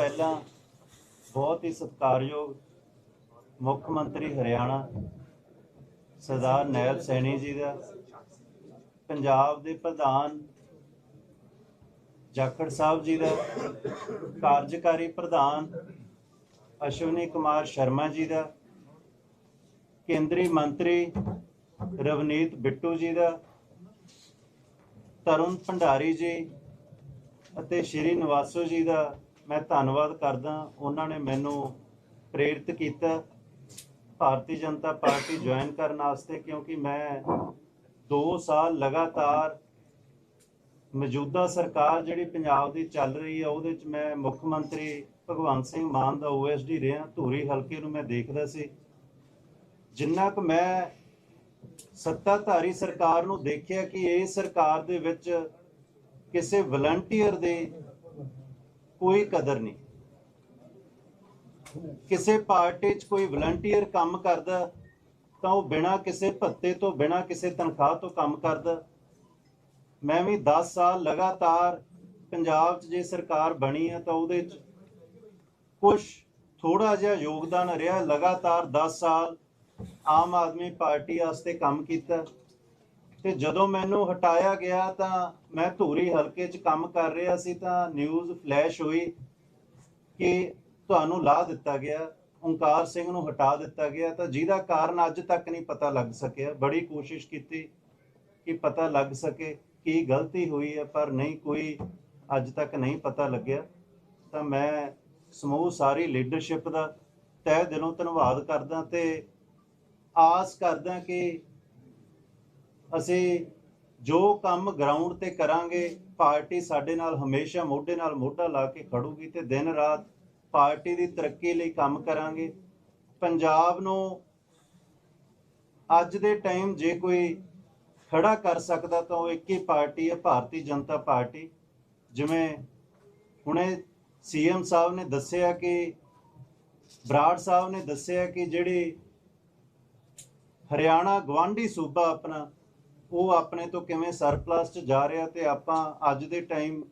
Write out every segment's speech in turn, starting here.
ਪਹਿਲਾਂ ਬਹੁਤ ਹੀ ਸਤਿਕਾਰਯੋਗ ਮੁੱਖ ਮੰਤਰੀ ਹਰਿਆਣਾ, ਸਰਦਾਰ ਨੈਲ ਸੈਣੀ ਜੀ ਦਾ, ਪੰਜਾਬ ਦੇ ਪ੍ਰਧਾਨ ਜਾਖੜ ਸਾਹਿਬ ਜੀ ਦਾ, ਕਾਰਜਕਾਰੀ ਪ੍ਰਧਾਨ ਅਸ਼ਵਨੀ ਕੁਮਾਰ ਸ਼ਰਮਾ ਜੀ ਦਾ, ਕੇਂਦਰੀ ਮੰਤਰੀ ਰਵਨੀਤ ਬਿੱਟੂ ਜੀ ਦਾ, ਤਰੁਣ ਭੰਡਾਰੀ ਜੀ ਅਤੇ ਸ਼੍ਰੀ ਨਿਵਾਸੋ ਜੀ ਦਾ ਮੈਂ ਧੰਨਵਾਦ ਕਰਦਾ ਉਹਨਾਂ ਨੇ ਮੈਨੂੰ ਪ੍ਰੇਰਿਤ ਕੀਤਾ ਭਾਰਤੀ ਜਨਤਾ ਪਾਰਟੀ ਜੁਆਇਨ ਕਰਨ ਵਾਸਤੇ, ਕਿਉਂਕਿ ਮੈਂ 2 ਸਾਲ ਲਗਾਤਾਰ ਮੌਜੂਦਾ ਸਰਕਾਰ ਜਿਹੜੀ ਪੰਜਾਬ ਦੀ ਚੱਲ ਰਹੀ ਹੈ, ਉਹਦੇ ਚ ਮੈਂ ਮੁੱਖ ਮੰਤਰੀ ਭਗਵੰਤ ਸਿੰਘ ਮਾਨ ਦਾ ਓਐਸਡੀ ਰਿਹਾ, ਧੂਰੀ ਹਲਕੇ ਨੂੰ ਮੈਂ ਦੇਖਦਾ ਸੀ। ਜਿੰਨਾ ਕੁ ਮੈਂ ਸੱਤਾਧਾਰੀ ਸਰਕਾਰ ਨੂੰ ਦੇਖਿਆ ਕਿ ਇਹ ਸਰਕਾਰ ਦੇ ਵਿੱਚ ਕਿਸੇ ਵਲੰਟੀਅਰ ਦੇ ਕੋਈ ਕਦਰ ਨਹੀਂ। ਕਿਸੇ ਪਾਰਟੀ 'ਚ ਕੋਈ ਵਲੰਟੀਅਰ ਕੰਮ ਕਰਦਾ, ਤਾਂ ਉਹ ਬਿਨਾਂ ਕਿਸੇ ਭੱਤੇ ਤੋਂ, ਬਿਨਾਂ ਕਿਸੇ ਤਨਖਾਹ ਤੋਂ ਕੰਮ ਕਰਦਾ। ਮੈਂ ਵੀ 10 ਸਾਲ ਲਗਾਤਾਰ ਪੰਜਾਬ 'ਚ ਜੇ ਸਰਕਾਰ ਬਣੀ ਹੈ ਤਾਂ ਉਹਦੇ 'ਚ ਕੁਝ ਥੋੜਾ ਜਿਹਾ ਯੋਗਦਾਨ ਰਿਹਾ। ਲਗਾਤਾਰ 10 ਸਾਲ ਆਮ ਆਦਮੀ ਪਾਰਟੀ ਵਾਸਤੇ ਕੰਮ ਕੀਤਾ। ਤੇ ਜਦੋਂ ਮੈਨੂੰ ਹਟਾਇਆ ਗਿਆ ਤਾਂ ਮੈਂ ਧੂਰੀ ਹਲਕੇ 'ਚ ਕੰਮ ਕਰ ਰਿਹਾ ਸੀ ਤਾਂ ਨਿਊਜ਼ ਫਲੈਸ਼ ਹੋਈ ਕਿ ਤੁਹਾਨੂੰ ਲਾ ਦਿੱਤਾ ਗਿਆ, ਓਂਕਾਰ ਸਿੰਘ ਨੂੰ ਹਟਾ ਦਿੱਤਾ ਗਿਆ ਤਾਂ ਜਿਹਦਾ ਕਾਰਨ ਅੱਜ ਤੱਕ ਨਹੀਂ ਪਤਾ ਲੱਗ ਸਕਿਆ। ਬੜੀ ਕੋਸ਼ਿਸ਼ ਕੀਤੀ ਕਿ ਪਤਾ ਲੱਗ ਸਕੇ ਕੀ ਗਲਤੀ ਹੋਈ ਹੈ, ਪਰ ਨਹੀਂ, ਕੋਈ ਅੱਜ ਤੱਕ ਨਹੀਂ ਪਤਾ ਲੱਗਿਆ। ਤਾਂ ਮੈਂ ਸਮੂਹ ਸਾਰੀ ਲੀਡਰਸ਼ਿਪ ਦਾ ਤਹਿ ਦਿਲੋਂ ਧੰਨਵਾਦ ਕਰਦਾ ਤੇ ਆਸ ਕਰਦਾ ਕਿ ਅਸੀਂ ਜੋ ਕੰਮ ਗਰਾਊਂਡ ਤੇ ਕਰਾਂਗੇ, ਪਾਰਟੀ ਸਾਡੇ ਨਾਲ ਹਮੇਸ਼ਾ ਮੋਢੇ ਨਾਲ ਮੋਢਾ ਲਾ ਕੇ ਖੜੂਗੀ ਤੇ ਦਿਨ ਰਾਤ ਪਾਰਟੀ ਦੀ ਤਰੱਕੀ ਲਈ ਕੰਮ ਕਰਾਂਗੇ। ਪੰਜਾਬ ਨੂੰ ਅੱਜ ਦੇ ਟਾਈਮ ਜੇ ਕੋਈ ਖੜਾ ਕਰ ਸਕਦਾ ਤਾਂ ਉਹ ਇੱਕ ਹੀ ਪਾਰਟੀ ਹੈ, ਭਾਰਤੀ ਜਨਤਾ ਪਾਰਟੀ। ਜਿਵੇਂ ਹੁਣੇ ਸੀਐਮ ਸਾਹਿਬ ਨੇ ਦੱਸਿਆ ਕਿ, ਬਰਾੜ ਸਾਹਿਬ ਨੇ ਦੱਸਿਆ ਕਿ ਜਿਹੜੀ ਹਰਿਆਣਾ ਗਵਾਂਢੀ ਸੂਬਾ ਆਪਣਾ ਉਹ ਆਪਣੇ ਤੋਂ ਕਿਵੇਂ ਸਰਪਲਸ 'ਚ ਜਾ ਰਿਹਾ ਤੇ ਆਪਾਂ ਅੱਜ ਦੇ ਟਾਈਮ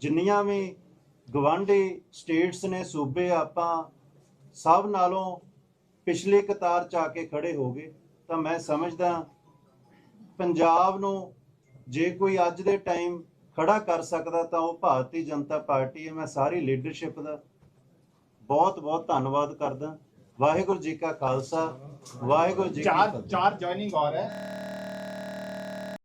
ਜਿੰਨੀਆਂ ਵੀ ਗਵਾਂਢੀ ਸਟੇਟਸ ਨੇ ਸੂਬੇ ਆਪਾਂ ਸਭ ਨਾਲੋਂ ਪਿਛਲੇ ਕਤਾਰ 'ਚ ਆ ਕੇ ਖੜੇ ਹੋ ਗਏ। ਤਾਂ ਮੈਂ ਸਮਝਦਾ ਪੰਜਾਬ ਨੂੰ ਜੇ ਕੋਈ ਅੱਜ ਦੇ ਟਾਈਮ ਖੜਾ ਕਰ ਸਕਦਾ ਤਾਂ ਉਹ ਭਾਰਤੀ ਜਨਤਾ ਪਾਰਟੀ ਹੈ। ਮੈਂ ਸਾਰੀ ਲੀਡਰਸ਼ਿਪ ਦਾ ਬਹੁਤ ਬਹੁਤ ਧੰਨਵਾਦ ਕਰਦਾ। ਵਾਹਿਗੁਰੂ ਜੀ ਕਾ ਖਾਲਸਾ ਵਾਹਿਗੁਰੂ ਜੀ ਚਾਰ ਚਾਰ ਜੁਆਇਨਿੰਗ ਹੋ ਹੈ।